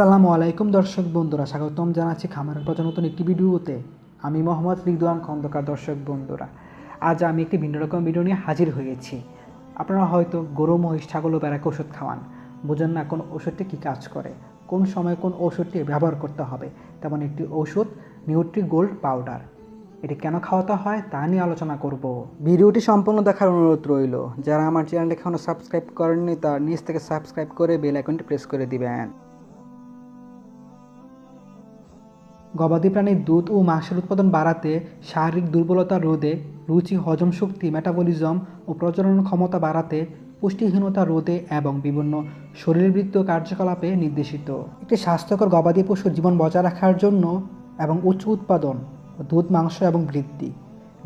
আসসালামু আলাইকুম দর্শক বন্ধুরা, স্বাগতম জানাচ্ছি খামারের পর্যন্ত নতুন একটি ভিডিওতে। আমি মোহাম্মদ রিদওয়ান খন্দকার দর্শক বন্ধুরা। আজ আমি একটি ভিন্ন রকম ভিডিও নিয়ে হাজির হয়েছি। আপনারা হয়তো গরু, মহিষ, ছাগল ও বেড়াকে ওষুধ খাওয়ান। বোঝেন না কোন ওষুধটি কী কাজ করে, কোন সময় কোন ওষুধটি ব্যবহার করতে হবে। তেমন একটি ওষুধ, নিউট্রি গোল্ড পাউডার। এটি কেন খাওয়াতে হয় তা নিয়ে আলোচনা করব। ভিডিওটি সম্পূর্ণ দেখার অনুরোধ রইল। যারা আমার চ্যানেল এখনও সাবস্ক্রাইব করেননি, তার নিচ থেকে সাবস্ক্রাইব করে বেল আইকনটি প্রেস করে দিবেন। গবাদি প্রাণীর দুধ ও মাংসের উৎপাদন বাড়াতে শারীরিক দুর্বলতা রোধে রুচি, হজম শক্তি মেটাবলিজম ও প্রজনন ক্ষমতা বাড়াতে পুষ্টিহীনতা রোধে এবং বিভিন্ন শরীরবৃত্তীয় কার্যকলাপে নির্দেশিত। একটি স্বাস্থ্যকর গবাদি পশুর জীবন বজায় রাখার জন্য এবং উচ্চ উৎপাদন, দুধ, মাংস এবং বৃদ্ধি।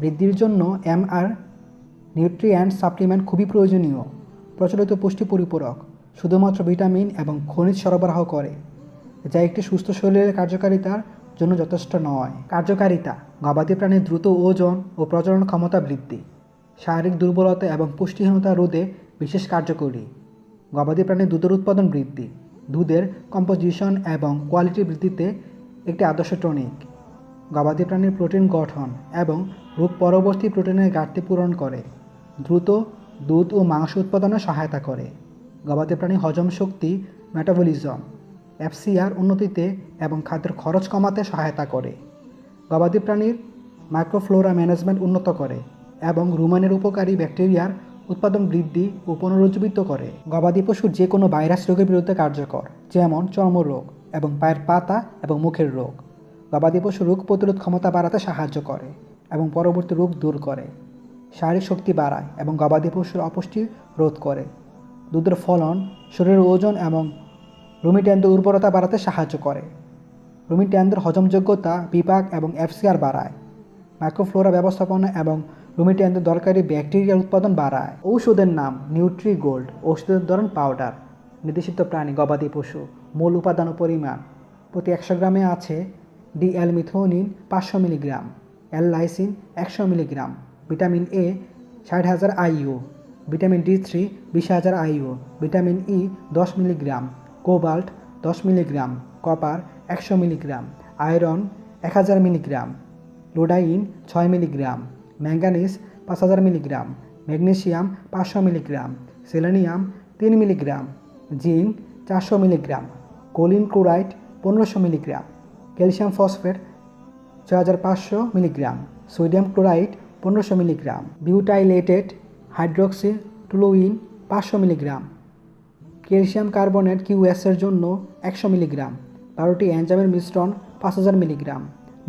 বৃদ্ধির জন্য এমআর নিউট্রিয়েন্ট সাপ্লিমেন্ট খুবই প্রয়োজনীয়। প্রচলিত পুষ্টি পরিপূরক, শুধুমাত্র ভিটামিন এবং খনিজ সরবরাহ করে, যা একটি সুস্থ শরীরের কার্যকারিতার জন্য যথেষ্ট নয়। কার্যকারিতা, গবাদি প্রাণীর দ্রুত ওজন ও প্রজনন ক্ষমতা বৃদ্ধি, শারীরিক দুর্বলতা এবং পুষ্টিহীনতা রোধে বিশেষ কার্যকরী। গবাদি প্রাণীর দুধের উৎপাদন বৃদ্ধি, দুধের কম্পোজিশন এবং কোয়ালিটি বৃদ্ধিতে একটি আদর্শ টনিক। গবাদি প্রাণীর প্রোটিন গঠন এবং রোগ পরবর্তী প্রোটিনের ঘাটতি পূরণ করে, দ্রুত দুধ ও মাংস উৎপাদনে সহায়তা করে। গবাদি প্রাণী হজম শক্তি মেটাবলিজম এফসিআর উন্নতিতে এবং খাদ্যের খরচ কমাতে সহায়তা করে। গবাদি প্রাণীর মাইক্রোফ্লোরা ম্যানেজমেন্ট উন্নত করে এবং রুমানের উপকারী ব্যাকটেরিয়ার উৎপাদন বৃদ্ধি ও পুনরুজ্জীবিত করে। গবাদি পশুর যে কোনো ভাইরাস রোগের বিরুদ্ধে কার্যকর, যেমন চর্মরোগ এবং পায়ের পাতা এবং মুখের রোগ। গবাদি পশু রোগ প্রতিরোধ ক্ষমতা বাড়াতে সাহায্য করে এবং পরবর্তী রোগ দূর করে। শারীরিক শক্তি বাড়ায় এবং গবাদি পশুর অপুষ্টি রোধ করে। দুধের ফলন, শরীরের ওজন এবং রুমিট্যান্ডের উর্বরতা বাড়াতে সাহায্য করে। রুমিট্যান্ডের হজমযোগ্যতা, বিপাক এবং এফসিআর বাড়ায়। মাইক্রোফ্লোরা ব্যবস্থাপনা এবং রুমিট্যান্ডের দরকারি ব্যাকটেরিয়ার উৎপাদন বাড়ায়। ঔষধের নাম নিউট্রি গোল্ড ঔষধের ধরন পাউডার। নির্দেশিত প্রাণী গবাদি পশু, মূল উপাদান ও পরিমাণ। প্রতি একশো গ্রামে আছে ডিএল মিথোনিন পাঁচশো মিলিগ্রাম এল লাইসিন একশো মিলিগ্রাম, ভিটামিন এ ষাট হাজার আইইউ ভিটামিন ডি থ্রি বিশ হাজার আইইউ ভিটামিন ই দশ মিলিগ্রাম কোবাল্ট দশ মিলিগ্রাম, কপার একশো মিলিগ্রাম, আয়রন এক হাজার মিলিগ্রাম, লোডাইন ছয় মিলিগ্রাম, ম্যাঙ্গানিজ পাঁচ হাজার মিলিগ্রাম, ম্যাগনেসিয়াম পাঁচশো মিলিগ্রাম, সেলেনিয়াম তিন মিলিগ্রাম, জিঙ্ক চারশো মিলিগ্রাম, কোলিন ক্লোরাইড পনেরোশো মিলিগ্রাম, ক্যালসিয়াম ফসফেট ছয় হাজার পাঁচশো মিলিগ্রাম, সোডিয়াম ক্লোরাইড পনেরোশো মিলিগ্রাম, বিউটাইলেটেড হাইড্রোক্সি টুলোইন পাঁচশো মিলিগ্রাম ক্যালসিয়াম কার্বনেট কিউএসের জন্য একশো মিলিগ্রাম, বারোটি অ্যানজামের মিশ্রণ পাঁচ হাজার মিলিগ্রাম,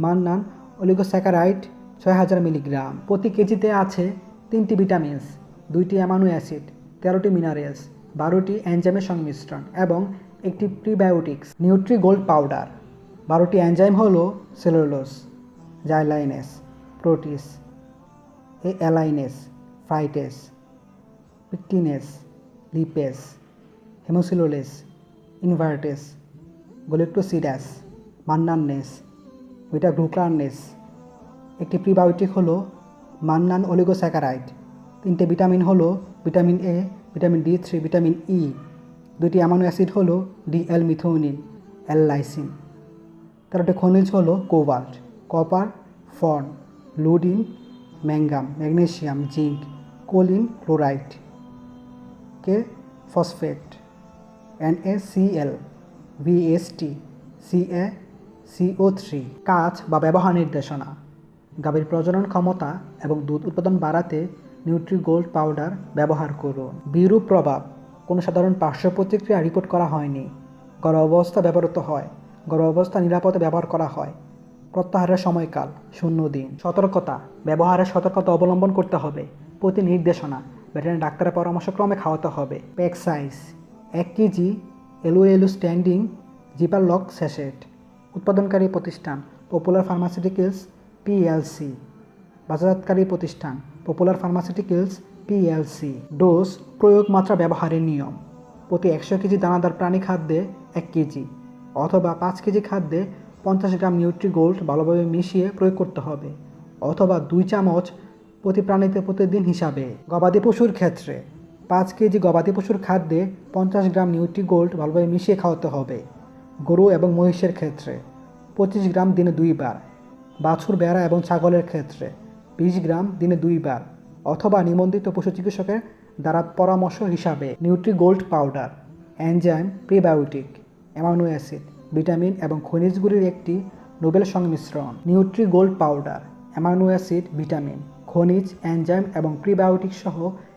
মান্নান অলিগোস্যাকারাইড ছয় হাজার মিলিগ্রাম। প্রতি কেজিতে আছে তিনটি ভিটামিনস, দুইটি অ্যামানো অ্যাসিড, তেরোটি মিনারেলস, বারোটি অ্যানজামের সংমিশ্রণ এবং একটি প্রিবায়োটিক্স, নিউট্রি গোল্ড পাউডার। বারোটি অ্যানজাইম হলো cellulase xylanase, protease, a অ্যালাইনেস, phytase, pectinase, lipase. Hemicellulase, invertase, galactosidase, mannanase beta glucanase একটি প্রিবায়োটিক হলো মান্নান অলিগোস্যাকারাইড। তিনটে ভিটামিন হলো vitamin A, vitamin D three, vitamin E. দুটি অ্যামানো অ্যাসিড হলো DL methionine L lysine তেরোটি খনিজ হলো cobalt, copper, ফর্ন, iodine manganese magnesium, zinc, choline chloride কে phosphate. NACL VST CA CO three কাজ বা ব্যবহার নির্দেশনা, গাভীর প্রজনন ক্ষমতা এবং দুধ উৎপাদন বাড়াতে নিউট্রি গোল্ড পাউডার ব্যবহার করুন। বিরূপ প্রভাব, কোনো সাধারণ পার্শ্ব প্রতিক্রিয়া রিপোর্ট করা হয়নি। গর্ভাবস্থা ব্যবহৃত হয় গর্ভাবস্থা নিরাপদে ব্যবহার করা হয়। প্রত্যাহারের সময়কাল, শূন্য দিন। সতর্কতা, ব্যবহারের সতর্কতা অবলম্বন করতে হবে। প্রতি নির্দেশনা ভেটেরিনারি ডাক্তারের পরামর্শক্রমে খাওয়াতে হবে। প্যাক সাইজ এক কেজি এলু এলু স্ট্যান্ডিং জিপার লক স্যাশেট, উৎপাদনকারী প্রতিষ্ঠান পপুলার ফার্মাসিউটিক্যালস পিএলসি, বাজারজাতকারী প্রতিষ্ঠান পপুলার ফার্মাসিউটিক্যালস পিএলসি। ডোজ প্রয়োগ মাত্রা ব্যবহারের নিয়ম, প্রতি একশো কেজি দানাদার প্রাণী খাদ্যে এক কেজি অথবা পাঁচ কেজি খাদ্যে পঞ্চাশ গ্রাম নিউট্রি গোল্ড ভালোভাবে মিশিয়ে প্রয়োগ করতে হবে অথবা দুই চামচ প্রতি প্রাণীতে প্রতিদিন হিসাবে। গবাদি পশুর ক্ষেত্রে পাঁচ কেজি গবাদি পশুর খাদ্যে পঞ্চাশ গ্রাম নিউট্রি গোল্ড ভালোভাবে মিশিয়ে খাওয়াতে হবে, গরু এবং মহিষের ক্ষেত্রে। পঁচিশ গ্রাম দিনে দুইবার, বাছুর, বেড়া এবং ছাগলের ক্ষেত্রে বিশ গ্রাম দিনে দুইবার অথবা নিবন্ধিত পশু চিকিৎসকের দ্বারা পরামর্শ হিসাবে nutri gold powder, enzyme, prebiotic, amino acid, vitamin এবং খনিজগুলির একটি নোবেল সংমিশ্রণ। Nutri gold powder, amino acid, vitamin, খনিজ, এনজাইম এবং প্রিবায়োটিক সহ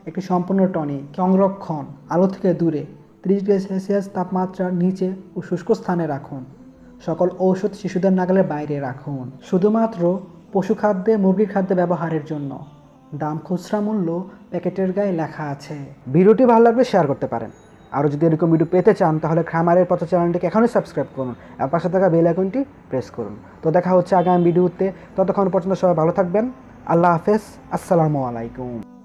একটি সম্পূর্ণ টনিক সংরক্ষণ আলো থেকে দূরে, ত্রিশ ডিগ্রি সেলসিয়াস তাপমাত্রার নিচে ও শুষ্ক স্থানে রাখুন। সকল ঔষধ শিশুদের নাগালের বাইরে রাখুন। শুধুমাত্র পশু খাদ্যে মুরগির খাদ্যে ব্যবহারের জন্য। দাম খুচরা মূল্য প্যাকেটের গায়ে লেখা আছে। ভিডিওটি ভালো লাগলে শেয়ার করতে পারেন। আরও যদি এরকম ভিডিও পেতে চান, তাহলে খামারের পথ চ্যানেলটিকে এখনই সাবস্ক্রাইব করুন আর পাশে থাকা বেল আইকনটি প্রেস করুন। তো দেখা হচ্ছে আগামী ভিডিওতে ততক্ষণ পর্যন্ত সবাই ভালো থাকবেন। আল্লাহ হাফেজ। আসসালামু আলাইকুম।